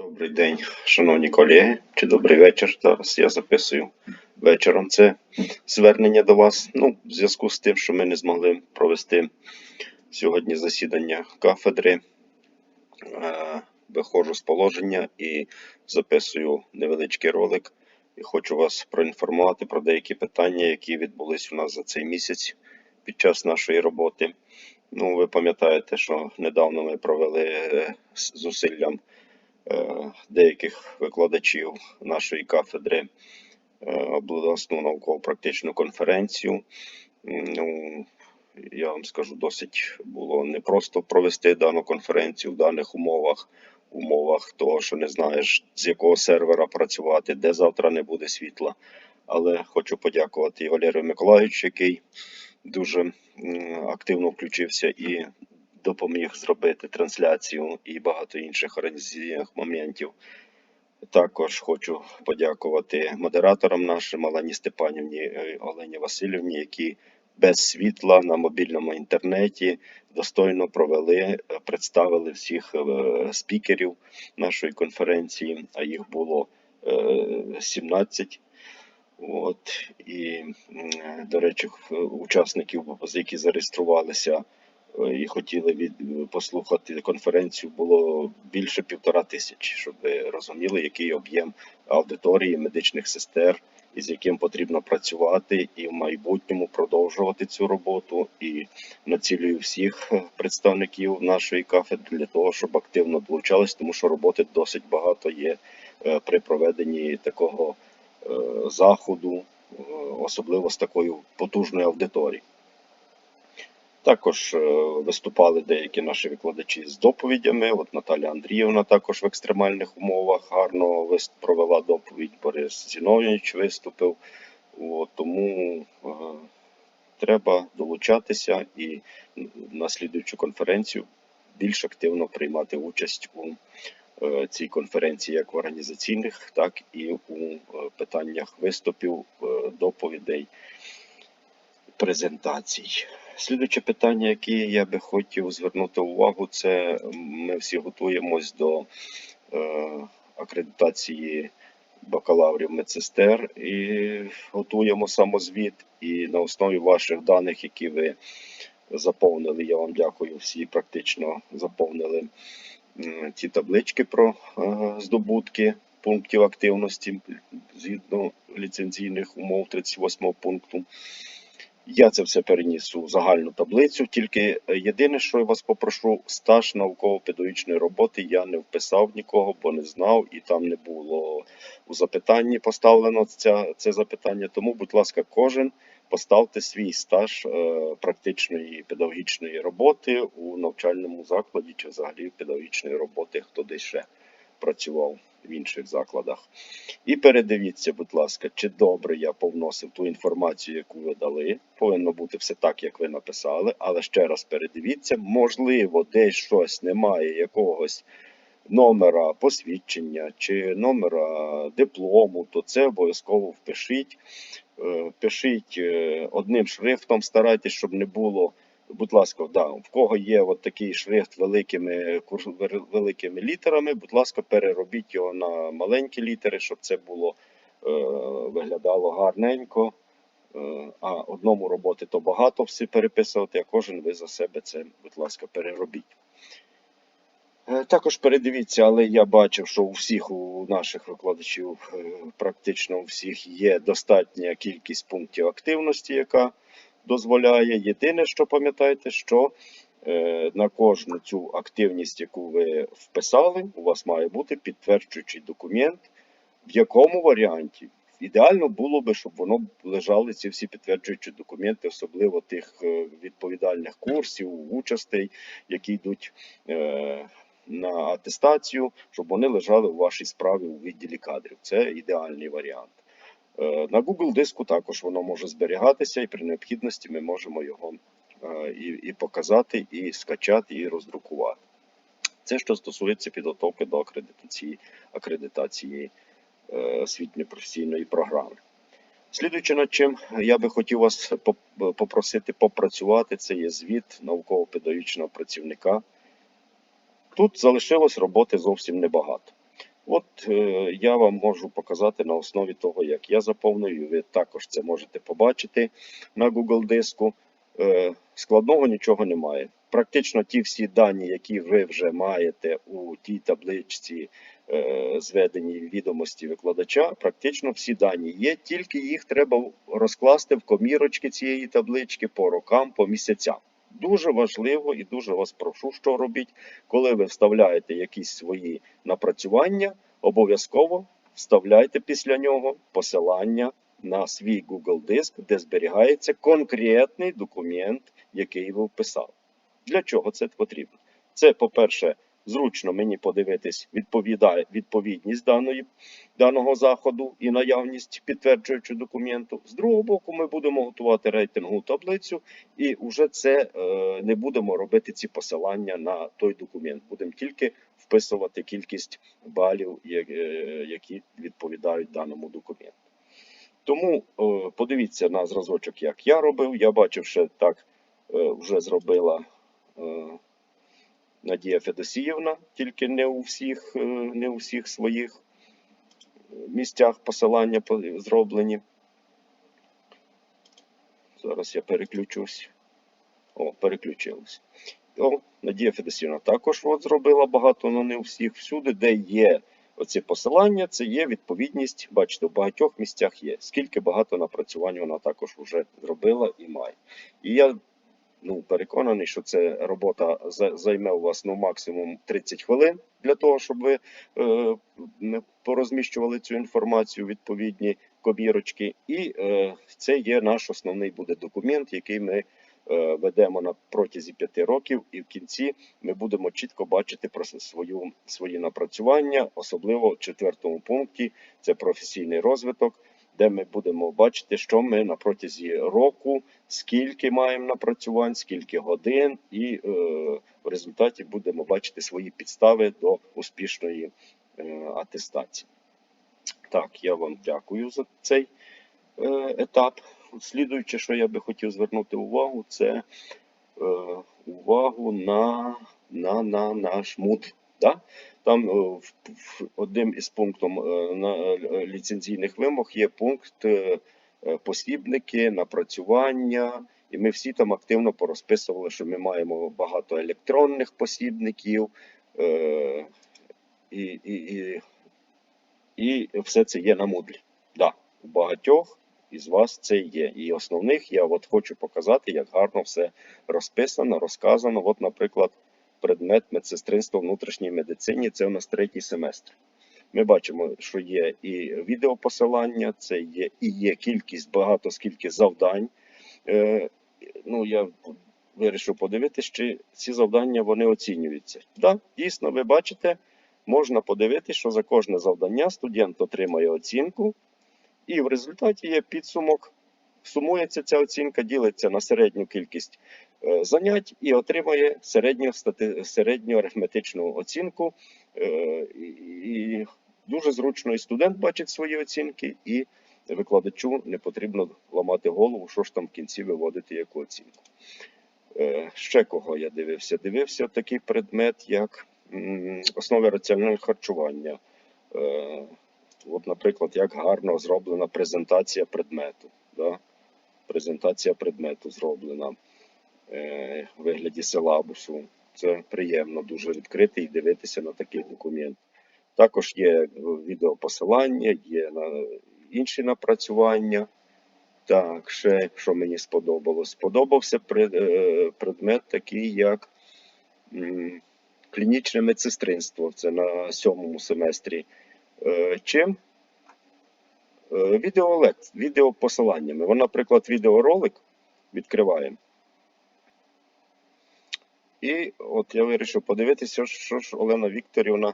Добрий день, шановні колеги, чи добрий вечір. Зараз я записую вечором це звернення до вас. Ну, в зв'язку з тим, що ми не змогли провести сьогодні засідання кафедри. Е, Виходжу з положення і записую невеличкий ролик. І хочу вас проінформувати про деякі питання, які відбулись у нас за цей місяць під час нашої роботи. Ну, ви пам'ятаєте, що недавно ми провели е, з зусиллям деяких викладачів нашої кафедри е, обласну науково-практичну конференцію. Ну, я вам скажу, досить було непросто провести дану конференцію в даних умовах, умовах того, що не знаєш, з якого сервера працювати, де завтра не буде світла. Але хочу подякувати Валерію Миколаївичу, який дуже активно включився і допоміг зробити трансляцію і багато інших організаційних моментів. Також хочу подякувати модераторам нашим Олені Степанівні Олені Васильівні, які без світла на мобільному інтернеті достойно провели, е, представили всіх е, спікерів нашої конференції, а їх було е, 17. От і, до речі, учасників, які зареєструвалися е, і хотіли від послухати конференцію, було більше півтора тисячі, щоб ви розуміли, який об'єм аудиторії медичних сестер, із яким потрібно працювати, і в майбутньому продовжувати цю роботу. І націлюю всіх представників нашої кафедри для того, щоб активно долучались, тому що роботи досить багато є е, при проведенні такого е, заходу, е, особливо з такою потужною аудиторією. Також е, виступали деякі наші викладачі з доповідями. От Наталя Андріївна також в екстремальних умовах гарно провела доповідь. Борис Зіновійович виступив. От, тому е, треба долучатися і на слідуючу конференцію більш активно приймати участь у е, цій конференції як в організаційних, так і у е, питаннях виступів, е, доповідей, презентацій. Слідуюче питання, яке я би хотів звернути увагу, це ми всі готуємось до е, акредитації бакалаврів медсестер і готуємо самозвіт. І на основі ваших даних, які ви заповнили, я вам дякую, всі практично заповнили м, ті таблички про е, здобутки пунктів активності згідно ліцензійних умов 38 пункту. Я це все переніс у загальну таблицю. Тільки е, єдине, що я вас попрошу, стаж науково-педагогічної роботи я не вписав нікого, бо не знав, і там не було у запитанні поставлено ця, це запитання. Тому, будь ласка, кожен поставте свій стаж е, практичної педагогічної роботи у навчальному закладі чи взагалі педагогічної роботи, хто десь ще працював в інших закладах. І передивіться, будь ласка, чи добре я повносив ту інформацію, яку ви дали. Повинно бути все так, як ви написали, але ще раз передивіться, можливо, десь щось немає якогось номера посвідчення чи номера диплому, то це обов'язково впишіть. Е, Пишіть е, одним шрифтом, старайтесь, щоб не було. Будь ласка, да, в кого є от такий шрифт великими великими літерами, будь ласка, переробіть його на маленькі літери, щоб це було е, виглядало гарненько. Е, а одному роботи то багато всі переписувати, а кожен ви за себе це, будь ласка, переробіть. Е, Також передивіться, але я бачив, що у всіх у наших викладачів, е, практично у всіх є достатня кількість пунктів активності, яка дозволяє. Єдине, що пам'ятайте, що е, на кожну цю активність, яку ви вписали, у вас має бути підтверджуючий документ, в якому варіанті. Ідеально було би, щоб воно лежали ці всі підтверджуючі документи, особливо тих е, відповідальних курсів, участей, які йдуть е, на атестацію, щоб вони лежали у вашій справі у відділі кадрів. Це ідеальний варіант. Е, На Google диску також воно може зберігатися, і при необхідності ми можемо його е, і, і показати, і скачати, і роздрукувати. Це що стосується підготовки до акредитації, акредитації е, освітньої професійної програми. Слідуючи над чим я би хотів вас попросити попрацювати, це є звіт науково-педагогічного працівника. Тут залишилось роботи зовсім небагато. От е, я вам можу показати на основі того, як я заповнив, і ви також це можете побачити на Google диску. Е, складного нічого немає. Практично ті всі дані, які ви вже маєте у тій табличці е, зведені відомості викладача, практично всі дані є, тільки їх треба розкласти в комірочки цієї таблички по рокам, по місяцям. Дуже важливо і дуже вас прошу, що робіть, коли ви вставляєте якісь свої напрацювання, обов'язково вставляйте після нього посилання на свій Google диск, де зберігається конкретний документ, який ви вписали. Для чого це потрібно? Це, по-перше, зручно мені подивитись відповідає відповідність даної, даного заходу і наявність підтверджуючого документу. З другого боку, ми будемо готувати рейтингову таблицю, і вже це е, не будемо робити ці посилання на той документ. Будемо тільки вписувати кількість балів, е, які відповідають даному документу. Тому е, подивіться на зразочок, як я робив. Я бачив, що так е, вже зробила е, Надія Федосіївна, тільки не у всіх, е, не у всіх своїх е, місцях посилання зроблені. Зараз я переключусь. О, переключилось. О, Надія Федосівна також от зробила багато, але не у всіх. Всюди, де є оці посилання, це є відповідність. Бачите, в багатьох місцях є. Скільки багато напрацювань вона також вже зробила і має. І я ну, переконаний, що ця робота за- займе у вас ну, максимум 30 хвилин для того, щоб ви е, порозміщували цю інформацію відповідні комірочки. І е, це є наш основний буде документ, який ми е, ведемо на протязі п'яти років, і в кінці ми будемо чітко бачити про свою, свої напрацювання, особливо в четвертому пункті. Це професійний розвиток, де ми будемо бачити, що ми на протязі року, скільки маємо напрацювань, скільки годин, і е, в результаті будемо бачити свої підстави до успішної е, атестації. Так, я вам дякую за цей е, етап. Слідуюче, що я би хотів звернути увагу, це е, увагу на, на, на наш МУД. Да? Там е, в, в, одним із пунктів е, на, е, ліцензійних вимог є пункт посібники, напрацювання. І ми всі там активно порозписували, що ми маємо багато електронних посібників, е, і, і, і, і все це є на Moodle. Да, у багатьох із вас це є. І основних я от хочу показати, як гарно все розписано, розказано. От, наприклад, предмет медсестринства внутрішній медицині це у нас третій семестр. Ми бачимо, що є і відеопосилання, це є і є кількість багато скільки завдань. Е, ну, я вирішив подивитися, чи ці завдання вони оцінюються. Так, дійсно, ви бачите, можна подивитися, що за кожне завдання студент отримає оцінку, і в результаті є підсумок. Сумується ця оцінка, ділиться на середню кількість е, занять і отримує середню, стати, середню арифметичну оцінку. Е, і, дуже зручно і студент бачить свої оцінки, і викладачу не потрібно ламати голову, що ж там в кінці виводити яку оцінку. Е, ще кого я дивився? Дивився такий предмет, як основи раціонального харчування. От, наприклад, як гарно зроблена презентація предмету. Да? Презентація предмету зроблена е, в вигляді силабусу. Це приємно дуже відкрити і дивитися на такий документ. Також є відеопосилання, є інші напрацювання. Так, ще що мені сподобалось? Сподобався е, предмет такий, як клінічне медсестринство. Це на сьомому семестрі. Е, Чим? Е, Відеолект, відеопосиланнями. Вон, наприклад, відеоролик відкриваємо. І от я вирішив подивитися, що ж Олена Вікторівна.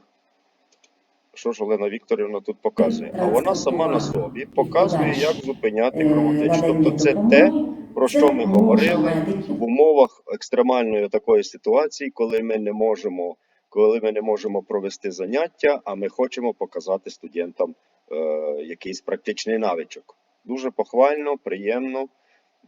Що ж Олена Вікторівна тут показує? А вона сама на собі показує, як зупиняти кровотечу. Тобто це те, про що ми говорили в умовах екстремальної такої ситуації, коли ми не можемо, коли ми не можемо провести заняття, а ми хочемо показати студентам е, якийсь практичний навичок. Дуже похвально, приємно.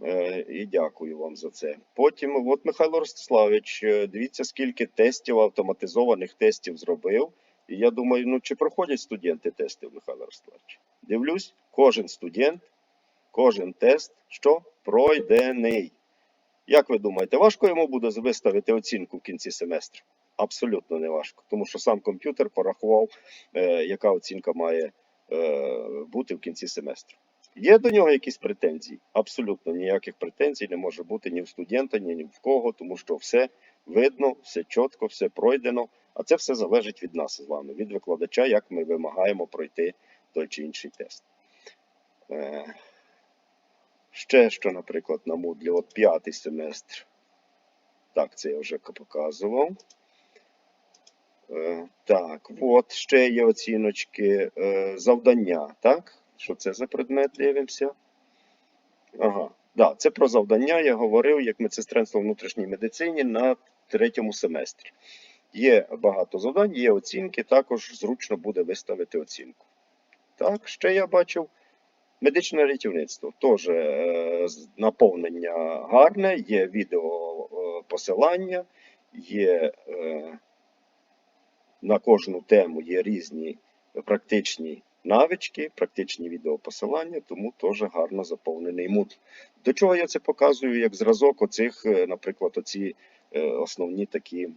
Е, І дякую вам за це. Потім, от Михайло Ростиславович, е, дивіться, скільки тестів, автоматизованих тестів зробив І я думаю, ну чи проходять студенти тести в Михайла Ростовича? Дивлюсь, кожен студент, кожен тест, що пройдений. Як ви думаєте, важко йому буде виставити оцінку в кінці семестру? Абсолютно не важко, тому що сам комп'ютер порахував, яка оцінка має бути в кінці семестру. Є до нього якісь претензії? Абсолютно ніяких претензій не може бути ні в студента, ні, ні в кого, тому що все видно, все чітко, все пройдено. А це все залежить від нас з вами, від викладача, як ми вимагаємо пройти той чи інший тест. Е, ще що, наприклад, на Moodle, от п'ятий семестр. Так, це я вже показував. Е, так, от ще є оціночки е, завдання, так? Що це за предмет? Дивимося. Ага, да, це про завдання я говорив як медсестринство в внутрішній медицині на третьому семестрі. Є багато завдань, є оцінки, також зручно буде виставити оцінку. Так, ще я бачив медичне рятівництво. Теж е, наповнення гарне, є відео посилання, є на кожну тему є різні практичні навички, практичні відеопосилання, тому теж гарно заповнений Moodle. До чого я це показую як зразок оцих, е, наприклад, оці е, основні такі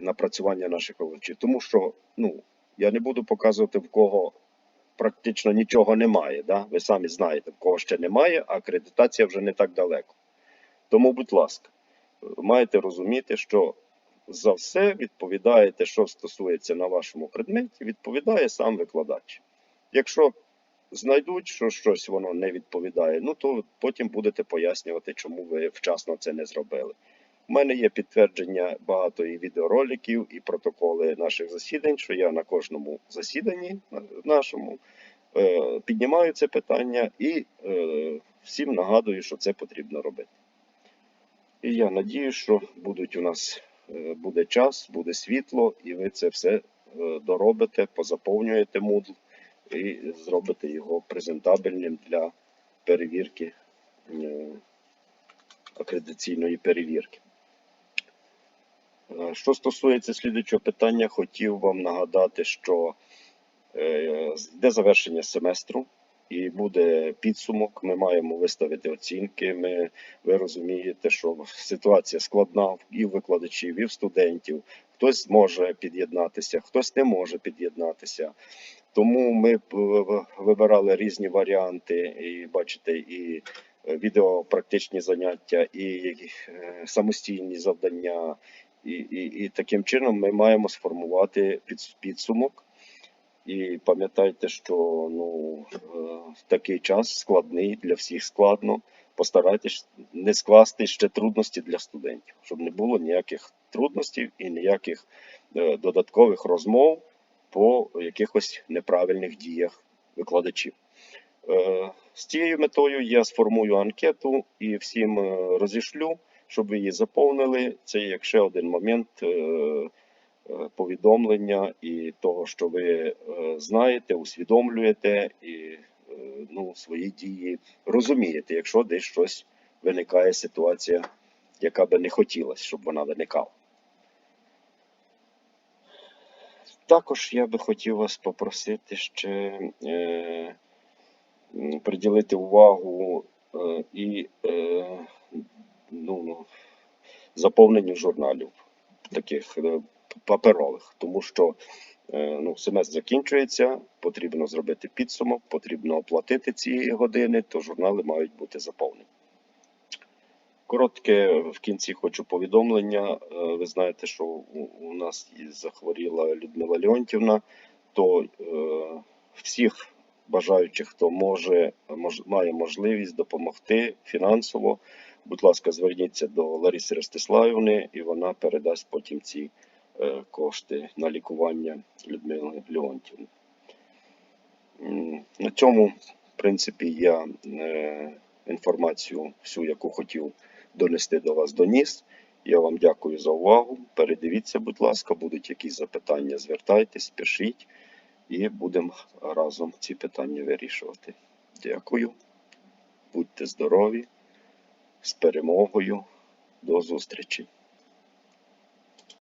напрацювання наших викладачів. Тому що ну, я не буду показувати в кого практично нічого немає. Да? Ви самі знаєте, в кого ще немає, а акредитація вже не так далеко. Тому, будь ласка, маєте розуміти, що за все відповідаєте, що стосується на вашому предметі, відповідає сам викладач. Якщо знайдуть, що щось воно не відповідає, ну то потім будете пояснювати, чому ви вчасно це не зробили. У мене є підтвердження багато і відеороликів, і протоколи наших засідань, що я на кожному засіданні нашому е, піднімаю це питання і е, всім нагадую, що це потрібно робити. І я надію, що будуть у нас буде час, буде світло, і ви це все е, доробите, позаповнюєте Moodle і зробите його презентабельним для перевірки е, акредитаційної перевірки. Е, Що стосується слідуючого питання, хотів вам нагадати, що е, йде завершення семестру і буде підсумок. Ми маємо виставити оцінки. Ми, ви розумієте, що ситуація складна і в викладачів, і в студентів. Хтось може під'єднатися, хтось не може під'єднатися. Тому ми вибирали різні варіанти, і бачите, і е, відеопрактичні заняття, і е, самостійні завдання. І, і, і таким чином ми маємо сформувати підсумок. І пам'ятайте, що ну, е, в такий час складний для всіх складно. Постарайтесь не скласти ще трудності для студентів, щоб не було ніяких трудностей і ніяких е, додаткових розмов по якихось неправильних діях викладачів. Е, З цією метою я сформую анкету і всім е, розішлю, щоб ви її заповнили. Це як ще один момент е, е, повідомлення і того, що ви е, знаєте, усвідомлюєте і е, ну, свої дії розумієте, якщо десь щось виникає ситуація, яка би не хотілося, щоб вона виникала. Також я би хотів вас попросити ще е, приділити увагу е, і е, ну, заповненню журналів таких е, паперових, тому що е, ну, семестр закінчується, потрібно зробити підсумок, потрібно оплатити ці години, то журнали мають бути заповнені. Коротке в кінці хочу повідомлення. Е, Ви знаєте, що у, нас захворіла Людмила Леонтівна, то е, всіх бажаючих, хто може, мож, має можливість допомогти фінансово, будь ласка, зверніться до Лариси Ростиславівни, і вона передасть потім ці кошти на лікування Людмили Леонтівни. На цьому, в принципі, я е, інформацію всю, яку хотів донести до вас, доніс. Я вам дякую за увагу. Передивіться, будь ласка, будуть якісь запитання, звертайтесь, пишіть, і будемо разом ці питання вирішувати. Дякую. Будьте здорові, з перемогою. До зустрічі.